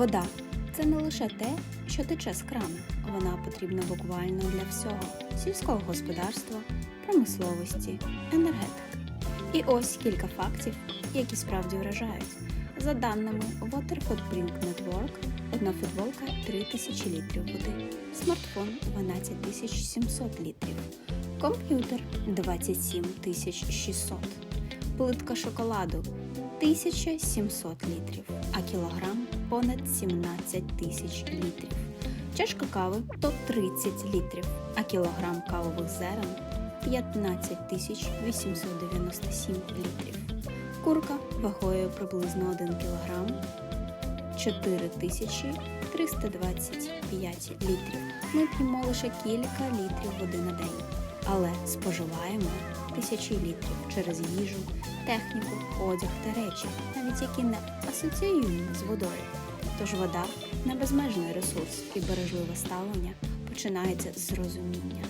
Вода це не лише те, що тече з крана. Вона потрібна буквально для всього: сільського господарства, промисловості, енергетики. І ось кілька фактів, які справді вражають. За даними Water Footprint Network, одна футболка 3000 літрів води, смартфон 12 700 літрів, комп'ютер 27 600, плитка шоколаду 1700 літрів, а кілограм понад 17 тисяч літрів. Чашка кави то 30 літрів, а кілограм кавових зерен 15 тисяч 897 літрів. Курка вагою приблизно 1 кг 4325 літрів. Ми п'ємо лише кілька літрів води на день, але споживаємо тисячі літрів через їжу, техніку, одяг та речі, навіть які не асоціюємо з водою. Тож вода не безмежний ресурс і бережливе ставлення починається з розуміння.